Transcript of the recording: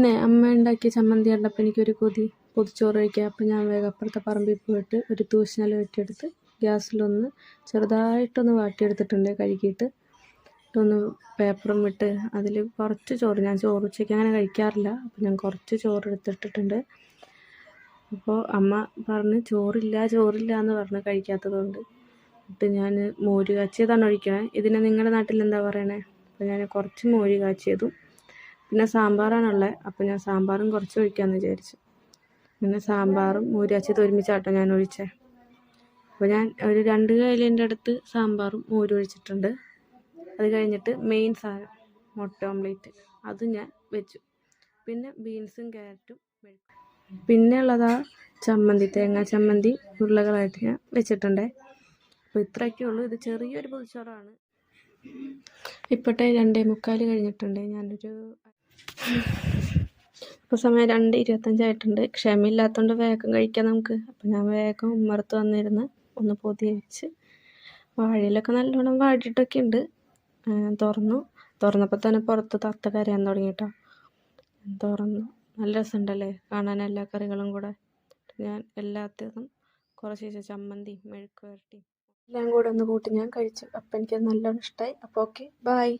പിന്നെ അമ്മ ഉണ്ടാക്കിയ ചമ്മന്തി കണ്ടപ്പോൾ എനിക്കൊരു കൊതി. പൊതിച്ചോറ് കഴിക്കുക അപ്പം ഞാൻ വേഗം അപ്പുറത്തെ പറമ്പിൽ പോയിട്ട് ഒരു തൂശനല വെട്ടിയെടുത്ത് ഗ്യാസിലൊന്ന് ചെറുതായിട്ടൊന്ന് വാട്ടിയെടുത്തിട്ടുണ്ട് കഴുകിയിട്ട്. ഒന്ന് പേപ്പറും വിട്ട് അതിൽ കുറച്ച് ചോറ്. ഞാൻ ചോറ് ഉച്ചയ്ക്ക് അങ്ങനെ കഴിക്കാറില്ല. അപ്പം ഞാൻ കുറച്ച് ചോറ് എടുത്തിട്ടിട്ടുണ്ട്. അപ്പോൾ അമ്മ പറഞ്ഞ് ചോറില്ല ചോറില്ല എന്ന് പറഞ്ഞ് കഴിക്കാത്തതുകൊണ്ട് എന്നിട്ട് ഞാൻ മോര് കാച്ചിയതാണ് ഒഴിക്കണേ. ഇതിനെ നിങ്ങളുടെ നാട്ടിൽ എന്താ പറയണേ? അപ്പോൾ ഞാൻ കുറച്ച് മോര് കാച്ചിയതും പിന്നെ സാമ്പാറാണുള്ളത് അപ്പോൾ ഞാൻ സാമ്പാറും കുറച്ച് ഒഴിക്കാമെന്ന് വിചാരിച്ചു. പിന്നെ സാമ്പാറും മൂരാച്ചത് ഒരുമിച്ചാട്ടോ ഞാൻ ഒഴിച്ചേ. അപ്പോൾ ഞാൻ ഒരു രണ്ട് കയ്യിലിന്റെ അടുത്ത് സാമ്പാറും മോരും ഒഴിച്ചിട്ടുണ്ട്. അത് കഴിഞ്ഞിട്ട് മെയിൻ സാധനം മുട്ട ഓംലേറ്റ് അത് ഞാൻ വെച്ചു. പിന്നെ ബീൻസും ക്യാരറ്റും പിന്നെ ഉള്ളതാ ചമ്മന്തി തേങ്ങാ ചമ്മന്തി ഉരുളകളായിട്ട് ഞാൻ വെച്ചിട്ടുണ്ടേ. അപ്പോൾ ഇത്രയൊക്കെ ഉള്ളൂ. ഇത് ചെറിയൊരു പൊതിച്ചോറാണ്. ഇപ്പോഴത്തെ രണ്ടേ മുക്കാൽ കഴിഞ്ഞിട്ടുണ്ട്. ഞാനൊരു ഇപ്പോൾ സമയം രണ്ട് ഇരുപത്തഞ്ചായിട്ടുണ്ട്. ക്ഷമയില്ലാത്തതുകൊണ്ട് വേഗം കഴിക്കാം നമുക്ക്. അപ്പോൾ ഞാൻ വേഗം ഉമ്മറത്ത് വന്നിരുന്ന് ഒന്ന് പൊതി വെച്ച് വാഴയിലൊക്കെ നല്ലോണം വാടിയിട്ടൊക്കെ ഉണ്ട്. തുറന്നു. തുറന്നപ്പോൾ തന്നെ പുറത്ത് തത്ത കരയാൻ തുടങ്ങിട്ടോ തുറന്നു. നല്ല രസമുണ്ടല്ലേ? കാണാൻ എല്ലാ കറികളും കൂടെ. ഞാൻ എല്ലാത്തതും കുറച്ച് ചമ്മന്തി മെഴുക്ക് എല്ലാം കൂടെ ഒന്ന് കൂട്ടി ഞാൻ കഴിച്ചു. അപ്പം എനിക്കത് നല്ലോണം ഇഷ്ടമായി അപ്പോൾ ഓക്കെ. ബായ്